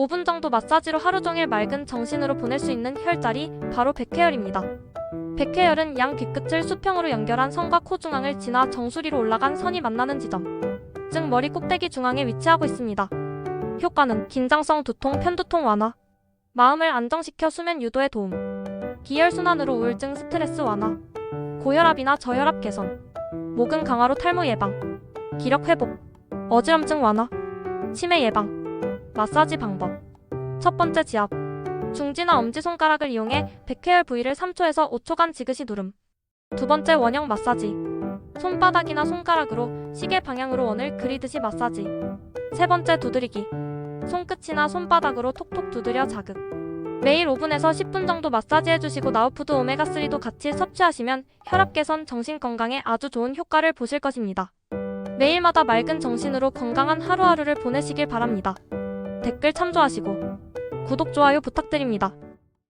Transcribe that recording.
5분 정도 마사지로 하루 종일 맑은 정신으로 보낼 수 있는 혈자리 바로 백회열입니다. 백회열은 양 뒤끝을 수평으로 연결한 선과 코 중앙을 지나 정수리로 올라간 선이 만나는 지점, 즉 머리 꼭대기 중앙에 위치하고 있습니다. 효과는 긴장성 두통, 편두통 완화, 마음을 안정시켜 수면 유도에 도움, 기혈순환으로 우울증, 스트레스 완화, 고혈압이나 저혈압 개선, 모근 강화로 탈모 예방, 기력 회복, 어지럼증 완화, 치매 예방, 마사지 방법. 첫 번째 지압. 중지나 엄지손가락을 이용해 백회열 부위를 3초에서 5초간 지그시 누름. 두 번째 원형 마사지. 손바닥이나 손가락으로 시계 방향으로 원을 그리듯이 마사지. 세 번째 두드리기. 손끝이나 손바닥으로 톡톡 두드려 자극. 매일 5분에서 10분 정도 마사지 해주시고 나우푸드 오메가3도 같이 섭취하시면 혈압 개선, 정신 건강에 아주 좋은 효과를 보실 것입니다. 매일마다 맑은 정신으로 건강한 하루하루를 보내시길 바랍니다. 댓글 참조하시고 구독, 좋아요 부탁드립니다.